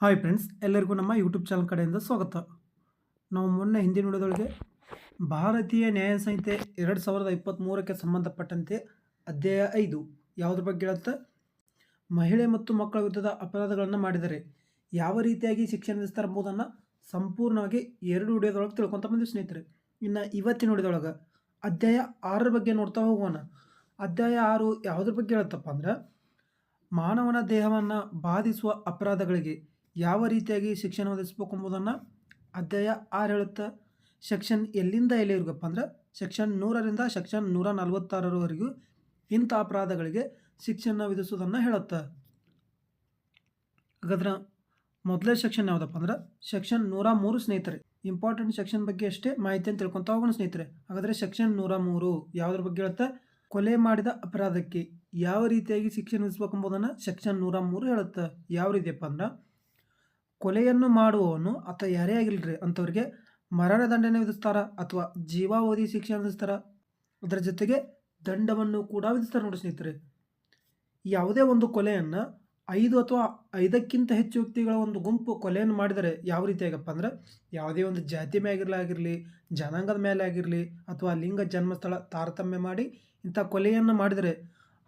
Hi friends ಎಲ್ಲರಿಗೂ ನಮ್ಮ YouTube channel ಕಡೆಯಿಂದ ಸ್ವಾಗತ. ನಾವು ಮೊನ್ನೆ ಹಿಂದಿ ವಿಡಿಯೋದೊಳಗೆ ಭಾರತೀಯ ನ್ಯಾಯ ಸಂಹಿತೆ ಎರಡು ಸಾವಿರದ ಇಪ್ಪತ್ತ್ಮೂರಕ್ಕೆ ಸಂಬಂಧಪಟ್ಟಂತೆ ಅಧ್ಯಾಯ ಐದು ಯಾವುದ್ರ ಬಗ್ಗೆ ಹೇಳುತ್ತೆ? ಮಹಿಳೆ ಮತ್ತು ಮಕ್ಕಳ ವಿರುದ್ಧದ ಅಪರಾಧಗಳನ್ನು ಮಾಡಿದರೆ ಯಾವ ರೀತಿಯಾಗಿ ಶಿಕ್ಷೆ ವಿಧಿಸ್ತಾರೆ ಎಂಬುದನ್ನು ಸಂಪೂರ್ಣವಾಗಿ ಎರಡು ವಿಡಿಯೋದೊಳಗೆ ತಿಳ್ಕೊತ ಬಂದಿವಿ ಸ್ನೇಹಿತರೆ. ಇನ್ನು ಇವತ್ತಿನ ವಿಡಿಯೋದೊಳಗೆ ಅಧ್ಯಾಯ ಆರರ ಬಗ್ಗೆ ನೋಡ್ತಾ ಹೋಗೋಣ. ಅಧ್ಯಾಯ ಆರು ಯಾವುದ್ರ ಬಗ್ಗೆ ಹೇಳುತ್ತಪ್ಪ ಅಂದ್ರೆ ಮಾನವನ ದೇಹವನ್ನು ಬಾಧಿಸುವ ಅಪರಾಧಗಳಿಗೆ ಯಾವ ರೀತಿಯಾಗಿ ಶಿಕ್ಷಣ ಒದಗಿಸ್ಬೇಕು ಎಂಬುದನ್ನು ಅಧ್ಯಾಯ ಆರು ಹೇಳುತ್ತೆ. ಸೆಕ್ಷನ್ ಎಲ್ಲಿಂದ ಎಲ್ಲಿವರೆಗಪ್ಪ ಅಂದ್ರೆ ಸೆಕ್ಷನ್ ನೂರರಿಂದ ಸೆಕ್ಷನ್ ನೂರ ನಲವತ್ತಾರರವರೆಗೂ ಇಂಥ ಅಪರಾಧಗಳಿಗೆ ಶಿಕ್ಷಣ ವಿಧಿಸುವುದನ್ನು ಹೇಳುತ್ತೆ. ಹಾಗಾದ್ರೆ ಮೊದಲೇ ಸೆಕ್ಷನ್ ಯಾವುದಪ್ಪ ಅಂದ್ರೆ ಸೆಕ್ಷನ್ ನೂರ ಮೂರು ಸ್ನೇಹಿತರೆ. ಇಂಪಾರ್ಟೆಂಟ್ ಸೆಕ್ಷನ್ ಬಗ್ಗೆ ಅಷ್ಟೇ ಮಾಹಿತಿಯನ್ನು ತಿಳ್ಕೊತ ಹೋಗೋಣ ಸ್ನೇಹಿತರೆ. ಹಾಗಾದರೆ ಸೆಕ್ಷನ್ ನೂರ ಮೂರು ಯಾವುದ್ರ ಬಗ್ಗೆ ಹೇಳುತ್ತೆ? ಕೊಲೆ ಮಾಡಿದ ಅಪರಾಧಕ್ಕೆ ಯಾವ ರೀತಿಯಾಗಿ ಶಿಕ್ಷೆ ವಿಧಿಸಬೇಕು ಎಂಬುದನ್ನು ಸೆಕ್ಷನ್ ನೂರ ಮೂರು ಹೇಳುತ್ತೆ. ಯಾವ ರೀತಿಯಪ್ಪ ಅಂದ್ರೆ ಕೊಲೆಯನ್ನು ಮಾಡುವವನು ಅಥವಾ ಯಾರೇ ಆಗಿಲ್ರಿ ಅಂಥವ್ರಿಗೆ ಮರಣದಂಡನೆ ವಿಧಿಸ್ತಾರ ಅಥವಾ ಜೀವಾವಧಿ ಶಿಕ್ಷೆ ವಿಧಿಸ್ತಾರ? ಅದರ ಜೊತೆಗೆ ದಂಡವನ್ನು ಕೂಡ ವಿಧಿಸ್ತಾರೆ ನೋಡಿ ಸ್ನೇಹಿತರೆ. ಯಾವುದೇ ಒಂದು ಕೊಲೆಯನ್ನು ಐದು ಅಥವಾ ಐದಕ್ಕಿಂತ ಹೆಚ್ಚು ವ್ಯಕ್ತಿಗಳ ಒಂದು ಗುಂಪು ಕೊಲೆಯನ್ನು ಮಾಡಿದರೆ ಯಾವ ರೀತಿಯಾಗಪ್ಪ ಅಂದ್ರೆ? ಯಾವುದೇ ಒಂದು ಜಾತಿ ಮೇಲೆ ಆಗಿರಲಿ, ಜನಾಂಗದ ಮೇಲೆ ಆಗಿರಲಿ ಅಥವಾ ಲಿಂಗ ಜನ್ಮಸ್ಥಳ ತಾರತಮ್ಯ ಮಾಡಿ ಇಂಥ ಕೊಲೆಯನ್ನು ಮಾಡಿದರೆ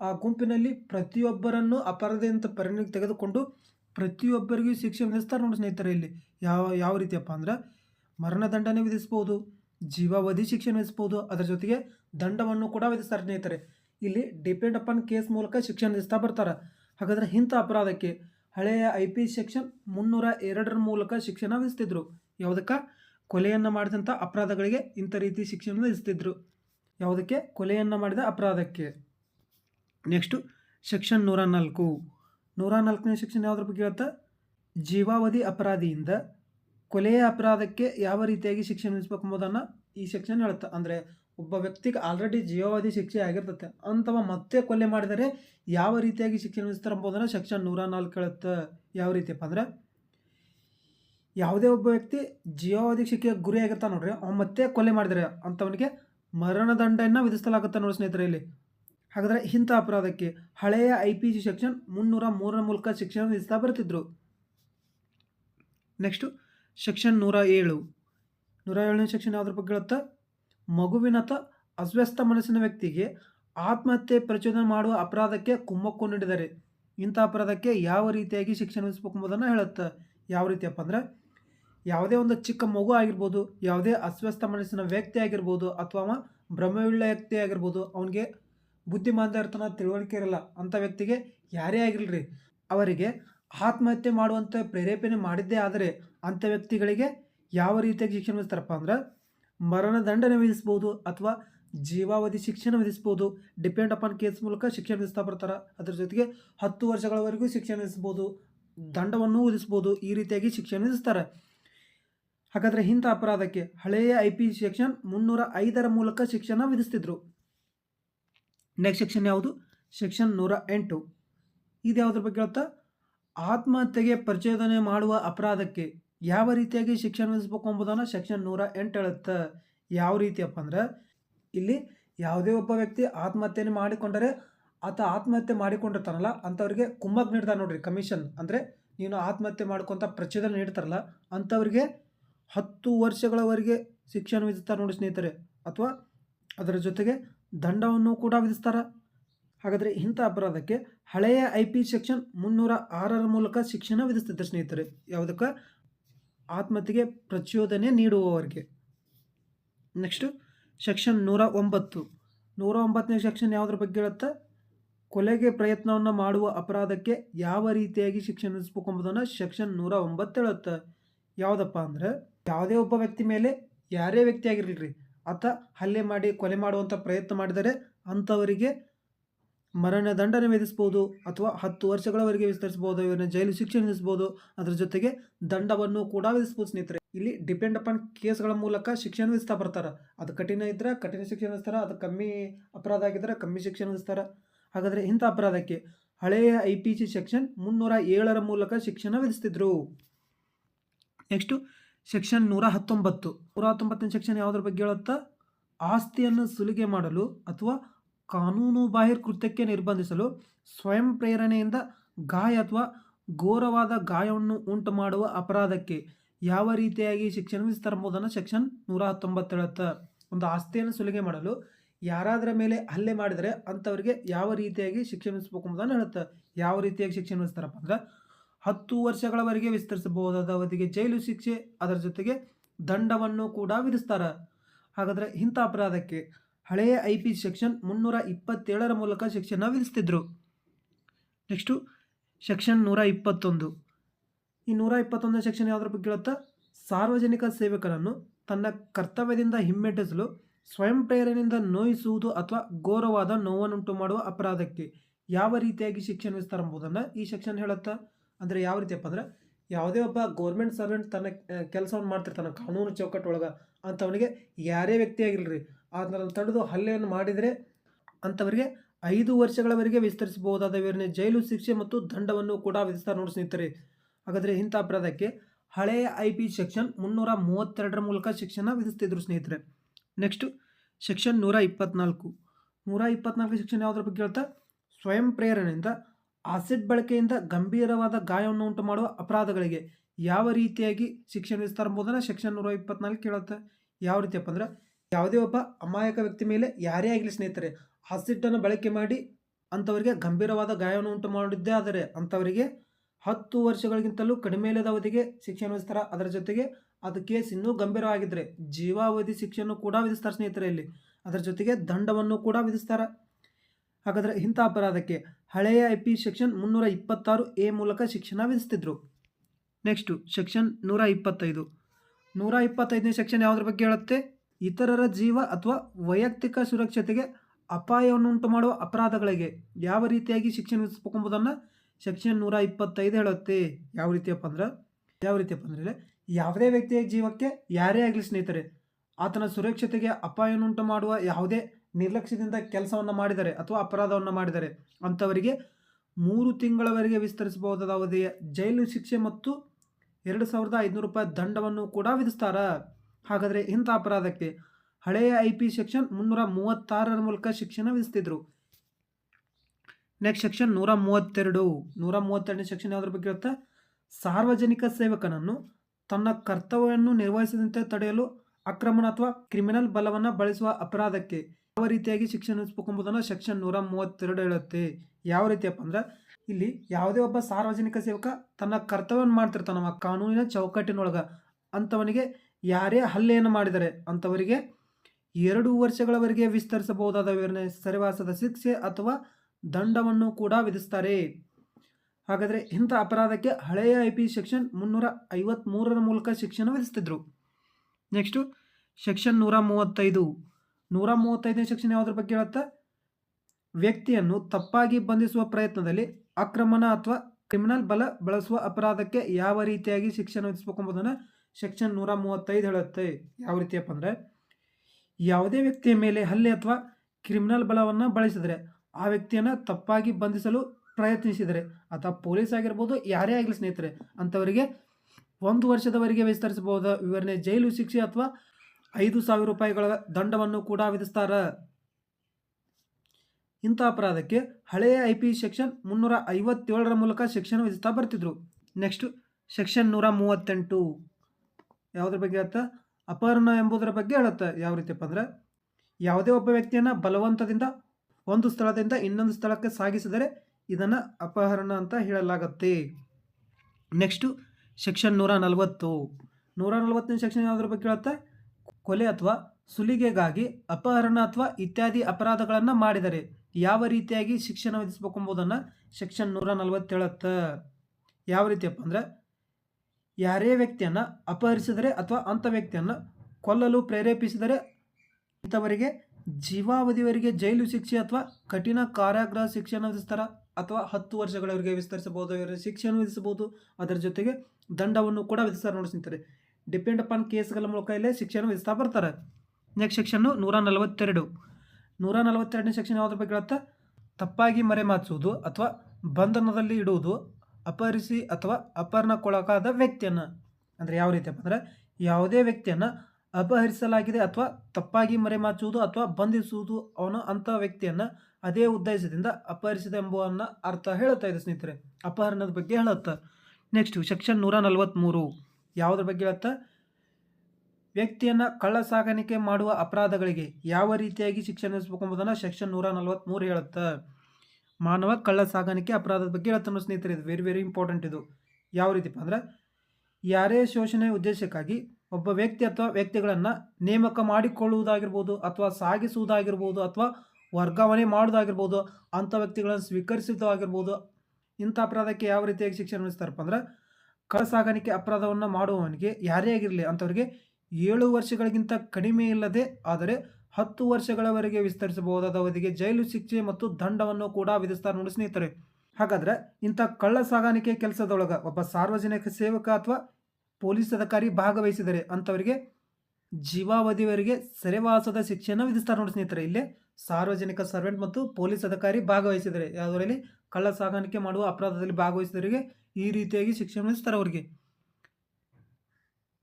ಆ ಗುಂಪಿನಲ್ಲಿ ಪ್ರತಿಯೊಬ್ಬರನ್ನು ಅಪರಾಧಿ ಅಂತ ತೆಗೆದುಕೊಂಡು ಪ್ರತಿಯೊಬ್ಬರಿಗೂ ಶಿಕ್ಷೆ ವಿಧಿಸ್ತಾರೆ ನೋಡಿ ಸ್ನೇಹಿತರೆ ಇಲ್ಲಿ. ಯಾವ ಯಾವ ರೀತಿಯಪ್ಪ ಅಂದ್ರೆ ಮರಣದಂಡನೆ ವಿಧಿಸ್ಬೋದು, ಜೀವಾವಧಿ ಶಿಕ್ಷೆ ವಿಧಿಸ್ಬೋದು, ಅದರ ಜೊತೆಗೆ ದಂಡವನ್ನು ಕೂಡ ವಿಧಿಸ್ತಾರೆ ಸ್ನೇಹಿತರೆ. ಇಲ್ಲಿ ಡಿಪೆಂಡ್ ಅಪಾನ್ ಕೇಸ್ ಮೂಲಕ ಶಿಕ್ಷೆ ವಿಧಿಸ್ತಾ ಬರ್ತಾರೆ. ಹಾಗಾದರೆ ಇಂಥ ಅಪರಾಧಕ್ಕೆ ಹಳೆಯ ಐ ಪಿ ಸೆಕ್ಷನ್ ಮುನ್ನೂರ ಎರಡರ ಮೂಲಕ ಶಿಕ್ಷಣ ವಿಧಿಸ್ತಿದ್ರು. ಯಾವುದಕ್ಕೆ? ಕೊಲೆಯನ್ನು ಮಾಡಿದಂಥ ಅಪರಾಧಗಳಿಗೆ ಇಂಥ ರೀತಿ ಶಿಕ್ಷಣ ವಿಧಿಸ್ತಿದ್ರು. ಯಾವುದಕ್ಕೆ? ಕೊಲೆಯನ್ನು ಮಾಡಿದ ಅಪರಾಧಕ್ಕೆ. ನೆಕ್ಸ್ಟು ಸೆಕ್ಷನ್ ನೂರ ನಾಲ್ಕು. ನೂರ ನಾಲ್ಕನೇ ಸೆಕ್ಷನ್ ಯಾವುದ್ರ ಬಗ್ಗೆ ಹೇಳ್ತಾ? ಜೀವಾವಧಿ ಅಪರಾಧಿಯಿಂದ ಕೊಲೆಯ ಅಪರಾಧಕ್ಕೆ ಯಾವ ರೀತಿಯಾಗಿ ಶಿಕ್ಷೆ ವಿಧಿಸ್ಬೇಕು ಎಂಬುದನ್ನು ಈ ಸೆಕ್ಷನ್ ಹೇಳುತ್ತೆ ಅಂದರೆ ಒಬ್ಬ ವ್ಯಕ್ತಿಗೆ ಆಲ್ರೆಡಿ ಜೀವಾವಧಿ ಶಿಕ್ಷೆ ಆಗಿರ್ತತೆ. ಅಂಥವ ಮತ್ತೆ ಕೊಲೆ ಮಾಡಿದರೆ ಯಾವ ರೀತಿಯಾಗಿ ಶಿಕ್ಷೆ ವಿಧಿಸ್ತಾರೆ ಎಂಬುದನ್ನು ಸೆಕ್ಷನ್ ನೂರ ನಾಲ್ಕು ಹೇಳುತ್ತೆ. ಯಾವ ರೀತಿಯಪ್ಪ ಅಂದರೆ ಯಾವುದೇ ಒಬ್ಬ ವ್ಯಕ್ತಿ ಜೀವಾವಧಿ ಶಿಕ್ಷೆಗೆ ಗುರಿಯಾಗಿರ್ತಾನೆ ನೋಡ್ರಿ ಅವ್ನು ಮತ್ತೆ ಕೊಲೆ ಮಾಡಿದರೆ ಅಂಥವನಿಗೆ ಮರಣದಂಡವನ್ನು ವಿಧಿಸಲಾಗುತ್ತೆ ನೋಡಿ ಸ್ನೇಹಿತರೆ ಇಲ್ಲಿ. ಹಾಗಾದರೆ ಇಂಥ ಅಪರಾಧಕ್ಕೆ ಹಳೆಯ ಐ ಪಿ ಜಿ ಸೆಕ್ಷನ್ ಮುನ್ನೂರ ಮೂರರ ಮೂಲಕ ಶಿಕ್ಷಣ ವಿಧಿಸ್ತಾ ಬರ್ತಿದ್ರು. ನೆಕ್ಸ್ಟು, ಸೆಕ್ಷನ್ ನೂರ ಏಳು. ನೂರ ಏಳನೇ ಸೆಕ್ಷನ್ ಯಾವುದ್ರ ಬಗ್ಗೆ ಹೇಳುತ್ತಾ? ಮಗುವಿನತ ಅಸ್ವಸ್ಥ ಮನಸ್ಸಿನ ವ್ಯಕ್ತಿಗೆ ಆತ್ಮಹತ್ಯೆ ಪ್ರಚೋದನೆ ಮಾಡುವ ಅಪರಾಧಕ್ಕೆ ಕುಮ್ಮಕ್ಕು ನೀಡಿದರೆ ಇಂಥ ಅಪರಾಧಕ್ಕೆ ಯಾವ ರೀತಿಯಾಗಿ ಶಿಕ್ಷಣ ವಿಧಿಸ್ಬೇಕು ಎಂಬುದನ್ನು ಹೇಳುತ್ತೆ? ಯಾವ ರೀತಿಯಪ್ಪ ಅಂದರೆ, ಯಾವುದೇ ಒಂದು ಚಿಕ್ಕ ಮಗು ಆಗಿರ್ಬೋದು, ಯಾವುದೇ ಅಸ್ವಸ್ಥ ಮನಸ್ಸಿನ ವ್ಯಕ್ತಿ ಆಗಿರ್ಬೋದು ಅಥವಾ ಬ್ರಹ್ಮವಿಳ್ಳ ವ್ಯಕ್ತಿ ಆಗಿರ್ಬೋದು, ಅವನಿಗೆ ಬುದ್ಧಿಮಾಂದ ಇರ್ತಾನ ತಿಳುವಳಿಕೆ ಇರಲ್ಲ ಅಂಥ ವ್ಯಕ್ತಿಗೆ ಯಾರೇ ಆಗಿರಲಿ, ಅವರಿಗೆ ಆತ್ಮಹತ್ಯೆ ಮಾಡುವಂಥ ಪ್ರೇರೇಪಣೆ ಮಾಡಿದ್ದೇ ಆದರೆ ಅಂಥ ವ್ಯಕ್ತಿಗಳಿಗೆ ಯಾವ ರೀತಿಯಾಗಿ ಶಿಕ್ಷಣ ವಿಧಿಸ್ತಾರಪ್ಪ ಅಂದ್ರೆ ಮರಣದಂಡನೆ ವಿಧಿಸ್ಬೋದು ಅಥವಾ ಜೀವಾವಧಿ ಶಿಕ್ಷಣ ವಿಧಿಸ್ಬೋದು ಡಿಪೆಂಡ್ ಅಪಾನ್ ಕೇಸ್ ಮೂಲಕ ಶಿಕ್ಷಣ ವಿಧಿಸ್ತಾ ಬರ್ತಾರೆ. ಅದರ ಜೊತೆಗೆ ಹತ್ತು ವರ್ಷಗಳವರೆಗೂ ಶಿಕ್ಷಣ ವಿಧಿಸ್ಬೋದು ದಂಡವನ್ನು ವಿಧಿಸ್ಬೋದು, ಈ ರೀತಿಯಾಗಿ ಶಿಕ್ಷಣ ವಿಧಿಸ್ತಾರೆ ಹಾಗಾದರೆ ಇಂಥ ಅಪರಾಧಕ್ಕೆ ಹಳೆಯ ಐ ಪಿ ಸೆಕ್ಷನ್ ಮುನ್ನೂರ ಐದರ ಮೂಲಕ ಶಿಕ್ಷಣ ವಿಧಿಸ್ತಿದ್ರು. ನೆಕ್ಸ್ಟ್ ಸೆಕ್ಷನ್ ಯಾವುದು? ಸೆಕ್ಷನ್ ನೂರ ಎಂಟು. ಇದು ಯಾವುದ್ರ ಬಗ್ಗೆ ಹೇಳ್ತಾ? ಆತ್ಮಹತ್ಯೆಗೆ ಪ್ರಚೋದನೆ ಮಾಡುವ ಅಪರಾಧಕ್ಕೆ ಯಾವ ರೀತಿಯಾಗಿ ಶಿಕ್ಷಣ ವಿಧಿಸ್ಬೇಕು ಎಂಬುದನ್ನು ಸೆಕ್ಷನ್ ನೂರ ಎಂಟು ಹೇಳುತ್ತೆ. ಯಾವ ರೀತಿಯಪ್ಪ ಅಂದ್ರೆ, ಇಲ್ಲಿ ಯಾವುದೇ ಒಬ್ಬ ವ್ಯಕ್ತಿ ಆತ್ಮಹತ್ಯೆಯನ್ನು ಮಾಡಿಕೊಂಡರೆ, ಆತ ಆತ್ಮಹತ್ಯೆ ಮಾಡಿಕೊಂಡಿರ್ತಾನಲ್ಲ ಅಂಥವ್ರಿಗೆ ಕುಮ್ಮಕ್ ನೀಡ್ತಾರೆ ನೋಡ್ರಿ ಕಮಿಷನ್ ಅಂದರೆ ನೀನು ಆತ್ಮಹತ್ಯೆ ಮಾಡ್ಕೊಂತ ಪ್ರಚೋದನೆ ನೀಡ್ತಾರಲ್ಲ ಅಂಥವ್ರಿಗೆ ಹತ್ತು ವರ್ಷಗಳವರೆಗೆ ಶಿಕ್ಷಣ ವಿಧಿಸ್ತಾರೆ ನೋಡಿ ಸ್ನೇಹಿತರೆ. ಅಥವಾ ಅದರ ಜೊತೆಗೆ ದಂಡವನ್ನು ಕೂಡ ವಿಧಿಸ್ತಾರೆ. ಹಾಗಾದರೆ ಇಂಥ ಅಪರಾಧಕ್ಕೆ ಹಳೆಯ ಐ ಪಿ ಸೆಕ್ಷನ್ ಮುನ್ನೂರ ಆರರ ಮೂಲಕ ಶಿಕ್ಷಣ ವಿಧಿಸ್ತಿದ್ದ ಸ್ನೇಹಿತರೆ. ಯಾವುದಕ್ಕೆ? ಆತ್ಮಹತ್ಯೆಗೆ ಪ್ರಚೋದನೆ ನೀಡುವವರಿಗೆ. ನೆಕ್ಸ್ಟು ಸೆಕ್ಷನ್ ನೂರ ಒಂಬತ್ತು. ನೂರ ಒಂಬತ್ತನೇ ಸೆಕ್ಷನ್ ಯಾವುದ್ರ ಬಗ್ಗೆ ಹೇಳುತ್ತೆ? ಕೊಲೆಗೆ ಪ್ರಯತ್ನವನ್ನು ಮಾಡುವ ಅಪರಾಧಕ್ಕೆ ಯಾವ ರೀತಿಯಾಗಿ ಶಿಕ್ಷಣ ವಿಧಿಸ್ಬೇಕು ಎಂಬುದನ್ನು ಸೆಕ್ಷನ್ ನೂರ ಒಂಬತ್ತು ಹೇಳುತ್ತೆ. ಯಾವುದಪ್ಪ ಅಂದರೆ, ಯಾವುದೇ ಒಬ್ಬ ವ್ಯಕ್ತಿ ಮೇಲೆ ಯಾರೇ ವ್ಯಕ್ತಿ ಆಗಿರಲಿ ಆತ ಹಲ್ಲೆ ಮಾಡಿ ಕೊಲೆ ಮಾಡುವಂಥ ಪ್ರಯತ್ನ ಮಾಡಿದರೆ ಅಂಥವರಿಗೆ ಮರಣದಂಡನೆ ವಿಧಿಸ್ಬೋದು ಅಥವಾ ಹತ್ತು ವರ್ಷಗಳವರೆಗೆ ವಿಸ್ತರಿಸ್ಬೋದು, ಇವರನ್ನ ಜೈಲು ಶಿಕ್ಷೆ ವಿಧಿಸ್ಬೋದು. ಅದರ ಜೊತೆಗೆ ದಂಡವನ್ನು ಕೂಡ ವಿಧಿಸ್ಬೋದು ಸ್ನೇಹಿತರೆ. ಇಲ್ಲಿ ಡಿಪೆಂಡ್ ಅಪಾನ್ ಕೇಸ್ಗಳ ಮೂಲಕ ಶಿಕ್ಷಣ ವಿಧಿಸ್ತಾ ಬರ್ತಾರೆ. ಅದು ಕಠಿಣ ಇದ್ದರೆ ಕಠಿಣ ಶಿಕ್ಷಣ ವಿಧಿಸ್ತಾರೆ ಅದು ಕಮ್ಮಿ ಅಪರಾಧ ಆಗಿದ್ದರೆ ಕಮ್ಮಿ ಶಿಕ್ಷಣ ವಿಧಿಸ್ತಾರೆ ಹಾಗಾದರೆ ಇಂಥ ಅಪರಾಧಕ್ಕೆ ಹಳೆಯ ಐ ಪಿ ಸಿ ಸೆಕ್ಷನ್ ಮುನ್ನೂರ ಏಳರ ಮೂಲಕ ಶಿಕ್ಷಣ ವಿಧಿಸ್ತಿದ್ರು. ನೆಕ್ಸ್ಟು ಸೆಕ್ಷನ್ ನೂರ ಹತ್ತೊಂಬತ್ತು. ನೂರ ಹತ್ತೊಂಬತ್ತನೇ ಸೆಕ್ಷನ್ ಯಾವುದ್ರ ಬಗ್ಗೆ ಹೇಳುತ್ತಾ? ಆಸ್ತಿಯನ್ನು ಸುಲಿಗೆ ಮಾಡಲು ಅಥವಾ ಕಾನೂನು ಬಾಹಿರ್ ಕೃತ್ಯಕ್ಕೆ ನಿರ್ಬಂಧಿಸಲು ಸ್ವಯಂ ಪ್ರೇರಣೆಯಿಂದ ಗಾಯ ಅಥವಾ ಘೋರವಾದ ಗಾಯವನ್ನು ಉಂಟು ಮಾಡುವ ಅಪರಾಧಕ್ಕೆ ಯಾವ ರೀತಿಯಾಗಿ ಶಿಕ್ಷಣ ವಿಸ್ತಾರ ಎಂಬುದನ್ನು ಸೆಕ್ಷನ್ ನೂರ ಹತ್ತೊಂಬತ್ತು ಹೇಳುತ್ತೆ? ಒಂದು ಆಸ್ತಿಯನ್ನು ಸುಲಿಗೆ ಮಾಡಲು ಯಾರಾದರ ಮೇಲೆ ಹಲ್ಲೆ ಮಾಡಿದರೆ ಅಂಥವರಿಗೆ ಯಾವ ರೀತಿಯಾಗಿ ಶಿಕ್ಷೆ ವಿಧಿಸ್ಬೇಕು ಎಂಬುದನ್ನು ಹೇಳುತ್ತೆ? ಯಾವ ರೀತಿಯಾಗಿ ಶಿಕ್ಷೆ ವಿಧಿಸ್ತಾರಪ್ಪ ಅಂದ್ರೆ ಹತ್ತು ವರ್ಷಗಳವರೆಗೆ ವಿಸ್ತರಿಸಬಹುದಾದ ಅವಧಿಗೆ ಜೈಲು ಶಿಕ್ಷೆ ಅದರ ಜೊತೆಗೆ ದಂಡವನ್ನು ಕೂಡ ವಿಧಿಸ್ತಾರೆ. ಹಾಗಾದರೆ ಇಂಥ ಅಪರಾಧಕ್ಕೆ ಹಳೆಯ ಐ ಪಿ ಸೆಕ್ಷನ್ ಮುನ್ನೂರ ಇಪ್ಪತ್ತೇಳರ ಮೂಲಕ ಶಿಕ್ಷೆನ ವಿಧಿಸ್ತಿದ್ರು. ನೆಕ್ಸ್ಟು ಸೆಕ್ಷನ್ ನೂರ ಇಪ್ಪತ್ತೊಂದು. ಈ ನೂರ ಇಪ್ಪತ್ತೊಂದನೇ ಸೆಕ್ಷನ್ ಯಾವುದ್ರ ಬಗ್ಗೆ ಹೇಳುತ್ತಾ ಸಾರ್ವಜನಿಕ ಸೇವಕರನ್ನು ತನ್ನ ಕರ್ತವ್ಯದಿಂದ ಹಿಮ್ಮೆಟ್ಟಿಸಲು ಸ್ವಯಂ ಪ್ರೇರಣೆಯಿಂದ ನೋಯಿಸುವುದು ಅಥವಾ ಘೋರವಾದ ನೋವನ್ನುಂಟು ಮಾಡುವ ಅಪರಾಧಕ್ಕೆ ಯಾವ ರೀತಿಯಾಗಿ ಶಿಕ್ಷಣ ವಿಸ್ತಾರ ಎಂಬುದನ್ನು ಈ ಸೆಕ್ಷನ್ ಹೇಳುತ್ತಾ? ಅಂದರೆ ಯಾವ ರೀತಿಯಪ್ಪ ಅಂದ್ರೆ ಯಾವುದೇ ಒಬ್ಬ ಗೌರ್ಮೆಂಟ್ ಸರ್ವೆಂಟ್ ತನ್ನ ಕೆಲಸವನ್ನು ಮಾಡ್ತಿರ್ತಾನೆ ಕಾನೂನು ಚೌಕಟ್ಟೊಳಗೆ ಅಂಥವನಿಗೆ ಯಾರೇ ವ್ಯಕ್ತಿ ಆಗಿರಲಿ ಅದನ್ನು ತಡೆದು ಹಲ್ಲೆಯನ್ನು ಮಾಡಿದರೆ ಅಂಥವರಿಗೆ ಐದು ವರ್ಷಗಳವರೆಗೆ ವಿಸ್ತರಿಸಬಹುದಾದ ವಿವರಣೆ, ಜೈಲು ಶಿಕ್ಷೆ ಮತ್ತು ದಂಡವನ್ನು ಕೂಡ ವಿಧಿಸ್ತಾ ನೋಡಿ ಸ್ನೇಹಿತರೆ. ಹಾಗಾದರೆ ಇಂಥ ಅಪರಾಧಕ್ಕೆ ಹಳೆಯ ಐ ಪಿ ಸೆಕ್ಷನ್ ಮುನ್ನೂರ ಮೂವತ್ತೆರಡರ ಮೂಲಕ ಶಿಕ್ಷಣ ವಿಧಿಸ್ತಿದ್ರು ಸ್ನೇಹಿತರೆ. ನೆಕ್ಸ್ಟು ಸೆಕ್ಷನ್ ನೂರ ಇಪ್ಪತ್ನಾಲ್ಕು. ನೂರ ಇಪ್ಪತ್ನಾಲ್ಕು ಸೆಕ್ಷನ್ ಯಾವುದ್ರ ಬಗ್ಗೆ ಹೇಳ್ತಾ ಸ್ವಯಂ ಪ್ರೇರಣೆಯಿಂದ ಆಸಿಡ್ ಬಳಕೆಯಿಂದ ಗಂಭೀರವಾದ ಗಾಯವನ್ನು ಉಂಟು ಮಾಡುವ ಅಪರಾಧಗಳಿಗೆ ಯಾವ ರೀತಿಯಾಗಿ ಶಿಕ್ಷಣ ವಿಸ್ತಾರ ಎಂಬುದನ್ನು ಸೆಕ್ಷನ್ ನೂರ ಇಪ್ಪತ್ನಾಲ್ಕು ಕೇಳುತ್ತೆ. ಯಾವ ರೀತಿಯಪ್ಪ ಅಂದ್ರೆ ಯಾವುದೇ ಒಬ್ಬ ಅಮಾಯಕ ವ್ಯಕ್ತಿ ಮೇಲೆ ಯಾರೇ ಆಗಲಿ ಸ್ನೇಹಿತರೆ ಆಸಿಡನ್ನು ಬಳಕೆ ಮಾಡಿ ಅಂಥವರಿಗೆ ಗಂಭೀರವಾದ ಗಾಯವನ್ನು ಉಂಟು ಮಾಡಿದ್ದೇ ಆದರೆ ಅಂಥವರಿಗೆ ಹತ್ತು ವರ್ಷಗಳಿಗಿಂತಲೂ ಕಡಿಮೆಯಾದ ಅವಧಿಗೆ ಶಿಕ್ಷಣ ವಿಸ್ತಾರ ಅದರ ಜೊತೆಗೆ ಅದು ಕೇಸ್ ಇನ್ನೂ ಗಂಭೀರವಾಗಿದ್ದರೆ ಜೀವಾವಧಿ ಶಿಕ್ಷೆಯನ್ನು ಕೂಡ ವಿಧಿಸ್ತಾರೆ ಸ್ನೇಹಿತರೆ ಇಲ್ಲಿ. ಅದರ ಜೊತೆಗೆ ದಂಡವನ್ನು ಕೂಡ ವಿಧಿಸ್ತಾರೆ. ಹಾಗಾದರೆ ಇಂಥ ಅಪರಾಧಕ್ಕೆ ಹಳೆಯ ಐ ಪಿ ಸೆಕ್ಷನ್ ಮುನ್ನೂರ ಇಪ್ಪತ್ತಾರು ಎ ಮೂಲಕ ಶಿಕ್ಷಣ ವಿಧಿಸ್ತಿದ್ರು. ನೆಕ್ಸ್ಟು ಸೆಕ್ಷನ್ ನೂರ ಇಪ್ಪತ್ತೈದು ನೂರ ಇಪ್ಪತ್ತೈದನೇ ಸೆಕ್ಷನ್ ಯಾವುದ್ರ ಬಗ್ಗೆ ಹೇಳುತ್ತೆ? ಇತರರ ಜೀವ ಅಥವಾ ವೈಯಕ್ತಿಕ ಸುರಕ್ಷತೆಗೆ ಅಪಾಯವನ್ನು ಉಂಟು ಮಾಡುವ ಅಪರಾಧಗಳಿಗೆ ಯಾವ ರೀತಿಯಾಗಿ ಶಿಕ್ಷಣ ವಿಧಿಸ್ಬೇಕು ಎಂಬುದನ್ನು ಸೆಕ್ಷನ್ ನೂರ ಇಪ್ಪತ್ತೈದು ಹೇಳುತ್ತೆ. ಯಾವ ರೀತಿಯಪ್ಪ ಅಂದ್ರೆ? ಯಾವ ರೀತಿಯಪ್ಪ ಅಂದ್ರೆ ಯಾವುದೇ ವ್ಯಕ್ತಿಯ ಜೀವಕ್ಕೆ ಯಾರೇ ಆಗಲಿ ಸ್ನೇಹಿತರೆ, ಆತನ ಸುರಕ್ಷತೆಗೆ ಅಪಾಯವನ್ನುಂಟು ಮಾಡುವ ಯಾವುದೇ ನಿರ್ಲಕ್ಷ್ಯದಿಂದ ಕೆಲಸವನ್ನು ಮಾಡಿದರೆ ಅಥವಾ ಅಪರಾಧವನ್ನು ಮಾಡಿದರೆ ಅಂಥವರಿಗೆ ಮೂರು ತಿಂಗಳವರೆಗೆ ವಿಸ್ತರಿಸಬಹುದಾದ ಅವಧಿಯ ಜೈಲು ಶಿಕ್ಷೆ ಮತ್ತು ಎರಡು ಸಾವಿರದ ಐದುನೂರು ರೂಪಾಯಿ ದಂಡವನ್ನು ಕೂಡ ವಿಧಿಸ್ತಾರ. ಹಾಗಾದರೆ ಇಂಥ ಅಪರಾಧಕ್ಕೆ ಹಳೆಯ ಐ ಪಿ ಸೆಕ್ಷನ್ ಮುನ್ನೂರ ಮೂವತ್ತಾರರ ಮೂಲಕ ಶಿಕ್ಷಣ ವಿಧಿಸ್ತಿದ್ರು. ನೆಕ್ಸ್ಟ್ ಸೆಕ್ಷನ್ ನೂರ ಮೂವತ್ತೆರಡು. ನೂರ ಮೂವತ್ತೆರಡನೇ ಸೆಕ್ಷನ್ ಯಾವುದ್ರ ಬಗ್ಗೆ ಇರುತ್ತೆ ಸಾರ್ವಜನಿಕ ಸೇವಕನನ್ನು ತನ್ನ ಕರ್ತವ್ಯವನ್ನು ನಿರ್ವಹಿಸದಂತೆ ತಡೆಯಲು ಆಕ್ರಮಣ ಅಥವಾ ಕ್ರಿಮಿನಲ್ ಬಲವನ್ನು ಬಳಸುವ ಅಪರಾಧಕ್ಕೆ ಯಾವ ರೀತಿಯಾಗಿ ಶಿಕ್ಷಣ ವಿಧಿಸಬೇಕು ಎಂಬುದನ್ನು ಸೆಕ್ಷನ್ ನೂರ ಮೂವತ್ತೆರಡು ಹೇಳುತ್ತೆ. ಯಾವ ರೀತಿಯಪ್ಪ ಅಂದ್ರೆ, ಇಲ್ಲಿ ಯಾವುದೇ ಒಬ್ಬ ಸಾರ್ವಜನಿಕ ಸೇವಕ ತನ್ನ ಕರ್ತವ್ಯವನ್ನು ಮಾಡ್ತಿರ್ತಾನೆ ಕಾನೂನಿನ ಚೌಕಟ್ಟಿನೊಳಗೆ. ಅಂಥವನಿಗೆ ಯಾರೇ ಹಲ್ಲೆಯನ್ನು ಮಾಡಿದರೆ, ಅಂಥವರಿಗೆ ಎರಡು ವರ್ಷಗಳವರೆಗೆ ವಿಸ್ತರಿಸಬಹುದಾದ ಸರಿವಾಸದ ಶಿಕ್ಷೆ ಅಥವಾ ದಂಡವನ್ನು ಕೂಡ ವಿಧಿಸ್ತಾರೆ. ಹಾಗಾದರೆ ಇಂಥ ಅಪರಾಧಕ್ಕೆ ಹಳೆಯ ಐ ಪಿ ಸೆಕ್ಷನ್ ಮುನ್ನೂರ ಐವತ್ತ್ಮೂರರ ಮೂಲಕ ಶಿಕ್ಷಣ ವಿಧಿಸ್ತಿದ್ರು. ನೆಕ್ಸ್ಟು ಸೆಕ್ಷನ್ ನೂರ ಮೂವತ್ತೈದು ನೂರ ಮೂವತ್ತೈದನೇ ಸೆಕ್ಷನ್ ಯಾವುದ್ರ ಬಗ್ಗೆ ಹೇಳುತ್ತಾ? ವ್ಯಕ್ತಿಯನ್ನು ತಪ್ಪಾಗಿ ಬಂಧಿಸುವ ಪ್ರಯತ್ನದಲ್ಲಿ ಆಕ್ರಮಣ ಅಥವಾ ಕ್ರಿಮಿನಲ್ ಬಲ ಬಳಸುವ ಅಪರಾಧಕ್ಕೆ ಯಾವ ರೀತಿಯಾಗಿ ಶಿಕ್ಷಣ ವಿಧಿಸಬೇಕು ಎಂಬುದನ್ನು ಸೆಕ್ಷನ್ ನೂರ ಮೂವತ್ತೈದು ಹೇಳುತ್ತೆ. ಯಾವ ರೀತಿಯಪ್ಪ ಅಂದರೆ, ಯಾವುದೇ ವ್ಯಕ್ತಿಯ ಮೇಲೆ ಹಲ್ಲೆ ಅಥವಾ ಕ್ರಿಮಿನಲ್ ಬಲವನ್ನು ಬಳಸಿದರೆ ಆ ವ್ಯಕ್ತಿಯನ್ನು ತಪ್ಪಾಗಿ ಬಂಧಿಸಲು ಪ್ರಯತ್ನಿಸಿದರೆ, ಅಥವಾ ಪೊಲೀಸ್ ಆಗಿರ್ಬೋದು, ಯಾರೇ ಆಗಲಿ ಸ್ನೇಹಿತರೆ, ಅಂಥವರಿಗೆ ಒಂದು ವರ್ಷದವರೆಗೆ ವಿಸ್ತರಿಸಬಹುದು? ವಿವರಣೆ, ಜೈಲು ಶಿಕ್ಷೆ ಅಥವಾ ಐದು ಸಾವಿರ ರೂಪಾಯಿಗಳ ದಂಡವನ್ನು ಕೂಡ ವಿಧಿಸ್ತಾರ. ಇಂಥ ಅಪರಾಧಕ್ಕೆ ಹಳೆಯ ಐ ಪಿ ಸೆಕ್ಷನ್ ಮುನ್ನೂರ ಐವತ್ತೇಳರ ಮೂಲಕ ಶಿಕ್ಷಣ ವಿಧಿಸ್ತಾ ಬರ್ತಿದ್ರು. ನೆಕ್ಸ್ಟ್ ಸೆಕ್ಷನ್ ನೂರ ಮೂವತ್ತೆಂಟು. ಯಾವುದ್ರ ಬಗ್ಗೆ ಹೇಳುತ್ತ ಅಪಹರಣ ಎಂಬುದರ ಬಗ್ಗೆ ಹೇಳುತ್ತೆ. ಯಾವ ರೀತಿಯಪ್ಪ ಅಂದ್ರೆ ಯಾವುದೇ ಒಬ್ಬ ವ್ಯಕ್ತಿಯನ್ನು ಬಲವಂತದಿಂದ ಒಂದು ಸ್ಥಳದಿಂದ ಇನ್ನೊಂದು ಸ್ಥಳಕ್ಕೆ ಸಾಗಿಸಿದರೆ ಇದನ್ನು ಅಪಹರಣ ಅಂತ ಹೇಳಲಾಗತ್ತೆ. ನೆಕ್ಸ್ಟು ಸೆಕ್ಷನ್ ನೂರ ನಲವತ್ತು. ನೂರ ನಲವತ್ತನೇ ಸೆಕ್ಷನ್ ಯಾವುದ್ರ ಬಗ್ಗೆ ಹೇಳುತ್ತೆ ಕೊಲೆ ಅಥವಾ ಸುಲಿಗೆಗಾಗಿ ಅಪಹರಣ ಅಥವಾ ಇತ್ಯಾದಿ ಅಪರಾಧಗಳನ್ನು ಮಾಡಿದರೆ ಯಾವ ರೀತಿಯಾಗಿ ಶಿಕ್ಷಣ ವಿಧಿಸಬೇಕು ಎಂಬುದನ್ನು ಸೆಕ್ಷನ್ ನೂರ ನಲವತ್ತೇಳತ್ತ. ಯಾವ ರೀತಿಯಪ್ಪ ಅಂದರೆ, ಯಾರೇ ವ್ಯಕ್ತಿಯನ್ನು ಅಪಹರಿಸಿದರೆ ಅಥವಾ ಅಂಥ ವ್ಯಕ್ತಿಯನ್ನು ಕೊಲ್ಲಲು ಪ್ರೇರೇಪಿಸಿದರೆ ಇಂಥವರಿಗೆ ಜೀವಾವಧಿವರೆಗೆ ಜೈಲು ಶಿಕ್ಷೆ ಅಥವಾ ಕಠಿಣ ಕಾರಾಗೃಹ ಶಿಕ್ಷಣ ವಿಧಿಸ್ತಾರ ಅಥವಾ ಹತ್ತು ವರ್ಷಗಳವರೆಗೆ ವಿಸ್ತರಿಸಬಹುದು ಇವರಿಗೆ ಶಿಕ್ಷೆಯನ್ನು ವಿಧಿಸಬಹುದು. ಅದರ ಜೊತೆಗೆ ದಂಡವನ್ನು ಕೂಡ ವಿಧಿಸ್ತಾರೆ ನೋಡಿಸ್ತಾರೆ ಡಿಪೆಂಡ್ ಅಪಾನ್ ಕೇಸ್ಗಳ ಮೂಲಕ ಇಲ್ಲೇ ಶಿಕ್ಷಣ ವಿಧಿಸ್ತಾ ಬರ್ತಾರೆ. ನೆಕ್ಸ್ಟ್ ಸೆಕ್ಷನ್ ನೂರ ನಲವತ್ತೆರಡು ನೂರ ನಲವತ್ತೆರಡನೇ ಸೆಕ್ಷನ್ ಯಾವುದ್ರ ಬಗ್ಗೆ ಹೇಳುತ್ತೆ? ತಪ್ಪಾಗಿ ಮರೆಮಾಚುವುದು ಅಥವಾ ಬಂಧನದಲ್ಲಿ ಇಡುವುದು, ಅಪಹರಿಸಿ ಅಥವಾ ಅಪಹರಣಕ್ಕೊಳಗಾದ ವ್ಯಕ್ತಿಯನ್ನು. ಅಂದರೆ ಯಾವ ರೀತಿಯಪ್ಪ ಅಂದರೆ ಯಾವುದೇ ವ್ಯಕ್ತಿಯನ್ನು ಅಪಹರಿಸಲಾಗಿದೆ ಅಥವಾ ತಪ್ಪಾಗಿ ಮರೆಮಾಚುವುದು ಅಥವಾ ಬಂಧಿಸುವುದು ಅವನು ಅಂಥ ವ್ಯಕ್ತಿಯನ್ನು ಅದೇ ಉದ್ದೇಶದಿಂದ ಅಪಹರಿಸಿದ ಎಂಬುವನ್ನ ಅರ್ಥ ಹೇಳುತ್ತಾ ಇದೆ ಸ್ನೇಹಿತರೆ. ಅಪಹರಣದ ಬಗ್ಗೆ ಹೇಳುತ್ತೆ? ನೆಕ್ಸ್ಟ್ ಸೆಕ್ಷನ್ ನೂರ ನಲವತ್ತ್ಮೂರು ಯಾವುದ್ರ ಬಗ್ಗೆ ಹೇಳುತ್ತಾ? ವ್ಯಕ್ತಿಯನ್ನು ಕಳ್ಳ ಸಾಗಾಣಿಕೆ ಮಾಡುವ ಅಪರಾಧಗಳಿಗೆ ಯಾವ ರೀತಿಯಾಗಿ ಶಿಕ್ಷೆ ನಡೆಸಬೇಕು ಎಂಬುದನ್ನು ಸೆಕ್ಷನ್ ನೂರ ನಲವತ್ತ್ಮೂರು ಹೇಳುತ್ತೆ. ಮಾನವ ಕಳ್ಳ ಸಾಗಾಣಿಕೆ ಅಪರಾಧದ ಬಗ್ಗೆ ಹೇಳ್ತಾನೆ ಸ್ನೇಹಿತರೆ, ಇದು ವೆರಿ ವೆರಿ ಇಂಪಾರ್ಟೆಂಟ್ ಇದು. ಯಾವ ರೀತಿಪ್ಪ ಅಂದ್ರೆ, ಯಾರೇ ಶೋಷಣೆ ಉದ್ದೇಶಕ್ಕಾಗಿ ಒಬ್ಬ ವ್ಯಕ್ತಿ ಅಥವಾ ವ್ಯಕ್ತಿಗಳನ್ನು ನೇಮಕ ಮಾಡಿಕೊಳ್ಳುವುದಾಗಿರ್ಬೋದು ಅಥವಾ ಸಾಗಿಸುವುದಾಗಿರ್ಬೋದು ಅಥವಾ ವರ್ಗಾವಣೆ ಮಾಡೋದಾಗಿರ್ಬೋದು ಅಂಥ ವ್ಯಕ್ತಿಗಳನ್ನು ಸ್ವೀಕರಿಸುವುದಾಗಿರ್ಬೋದು ಇಂಥ ಅಪರಾಧಕ್ಕೆ ಯಾವ ರೀತಿಯಾಗಿ ಶಿಕ್ಷೆ ನಡೆಸ್ತಾರಪ್ಪ ಅಂದ್ರೆ ಕಳ್ಳ ಸಾಗಾಣಿಕೆ ಅಪರಾಧವನ್ನು ಮಾಡುವವನಿಗೆ ಯಾರೇ ಆಗಿರಲಿ ಅಂಥವರಿಗೆ ಏಳು ವರ್ಷಗಳಿಗಿಂತ ಕಡಿಮೆ ಇಲ್ಲದೆ ಆದರೆ ಹತ್ತು ವರ್ಷಗಳವರೆಗೆ ವಿಸ್ತರಿಸಬಹುದಾದ ಅವಧಿಗೆ ಜೈಲು ಶಿಕ್ಷೆ ಮತ್ತು ದಂಡವನ್ನು ಕೂಡ ವಿಧಿಸ್ತಾರೆ ನೋಡಿ ಸ್ನೇಹಿತರೆ. ಹಾಗಾದ್ರೆ ಇಂಥ ಕಳ್ಳ ಸಾಗಾಣಿಕೆ ಕೆಲಸದೊಳಗೆ ಒಬ್ಬ ಸಾರ್ವಜನಿಕ ಸೇವಕ ಅಥವಾ ಪೊಲೀಸ್ ಅಧಿಕಾರಿ ಭಾಗವಹಿಸಿದರೆ ಅಂಥವರಿಗೆ ಜೀವಾವಧಿವರೆಗೆ ಸೆರೆವಾಸದ ಶಿಕ್ಷೆಯನ್ನು ವಿಧಿಸ್ತಾರೆ ನೋಡಿ ಸ್ನೇಹಿತರೆ. ಇಲ್ಲಿ ಸಾರ್ವಜನಿಕ ಸರ್ವೆಂಟ್ ಮತ್ತು ಪೊಲೀಸ್ ಅಧಿಕಾರಿ ಭಾಗವಹಿಸಿದರೆ, ಯಾವುದರಲ್ಲಿ ಕಳ್ಳ ಸಾಗಾಣಿಕೆ ಮಾಡುವ ಅಪರಾಧದಲ್ಲಿ ಭಾಗವಹಿಸಿದವರಿಗೆ ಈ ರೀತಿಯಾಗಿ ಶಿಕ್ಷೆ ವಿಧಿಸ್ತಾರೆ ಅವರಿಗೆ.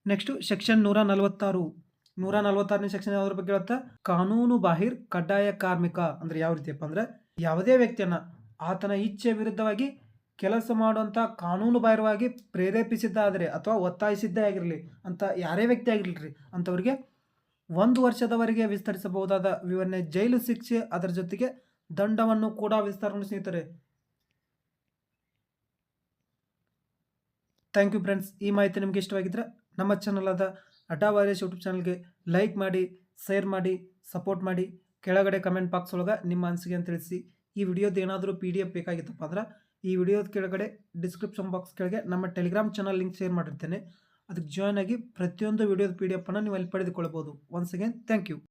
ನೆಕ್ಸ್ಟು ಸೆಕ್ಷನ್ ನೂರ ನಲವತ್ತಾರು ನೂರ ನಲವತ್ತಾರನೇ ಸೆಕ್ಷನ್ ಯಾವ್ದ್ರ ಬಗ್ಗೆ ಹೇಳುತ್ತಾ? ಕಾನೂನು ಬಾಹಿರ್ ಕಡ್ಡಾಯ ಕಾರ್ಮಿಕ ಅಂದ್ರೆ ಯಾವ ರೀತಿಯಪ್ಪ ಅಂದ್ರೆ ಯಾವುದೇ ವ್ಯಕ್ತಿಯನ್ನ ಆತನ ಇಚ್ಛೆ ವಿರುದ್ಧವಾಗಿ ಕೆಲಸ ಮಾಡುವಂಥ ಕಾನೂನು ಬಾಹಿರವಾಗಿ ಪ್ರೇರೇಪಿಸಿದ್ದಾದರೆ ಅಥವಾ ಒತ್ತಾಯಿಸಿದ್ದೇ ಆಗಿರಲಿ ಅಂತ ಯಾರೇ ವ್ಯಕ್ತಿ ಆಗಿರಲಿ ಅಂಥವ್ರಿಗೆ ಒಂದು ವರ್ಷದವರೆಗೆ ವಿಸ್ತರಿಸಬಹುದಾದ ವಿವರಣೆ ಜೈಲು ಶಿಕ್ಷೆ ಅದರ ಜೊತೆಗೆ ದಂಡವನ್ನು ಕೂಡ ವಿಸ್ತರಣೆ ಸ್ನೇಹಿತರೆ. ಥ್ಯಾಂಕ್ ಯು ಫ್ರೆಂಡ್ಸ್ ಈ ಮಾಹಿತಿ ನಿಮಗೆ ಇಷ್ಟವಾಗಿದ್ದರೆ ನಮ್ಮ ಚಾನಲ್ ಆದ ಅಟಾ ವಾರಿಯಸ್ ಯೂಟ್ಯೂಬ್ ಚಾನಲ್ಗೆ ಲೈಕ್ ಮಾಡಿ ಶೇರ್ ಮಾಡಿ ಸಪೋರ್ಟ್ ಮಾಡಿ. ಕೆಳಗಡೆ ಕಮೆಂಟ್ ಬಾಕ್ಸ್ ಒಳಗೆ ನಿಮ್ಮ ಅನಿಸಿಕೆ ಅಂತ ತಿಳಿಸಿ. ಈ ವಿಡಿಯೋದು ಏನಾದರೂ ಪಿ ಡಿ ಎಫ್ ಬೇಕಾಗಿತ್ತಪ್ಪ ಅಂದ್ರೆ ಈ ವಿಡಿಯೋದ ಕೆಳಗಡೆ ಡಿಸ್ಕ್ರಿಪ್ಷನ್ ಬಾಕ್ಸ್ ಕೆಳಗೆ ನಮ್ಮ ಟೆಲಿಗ್ರಾಮ್ ಚಾನಲ್ ಲಿಂಕ್ ಶೇರ್ ಮಾಡಿರ್ತೇನೆ. ಅದಕ್ಕೆ ಜಾಯ್ನ್ ಆಗಿ ಪ್ರತಿಯೊಂದು ವಿಡಿಯೋದ ಪಿ ಡಿ ಎಫನ್ನು ನೀವು ಅಲ್ಲಿ ಪಡೆದುಕೊಳ್ಬೋದು. Once again thank you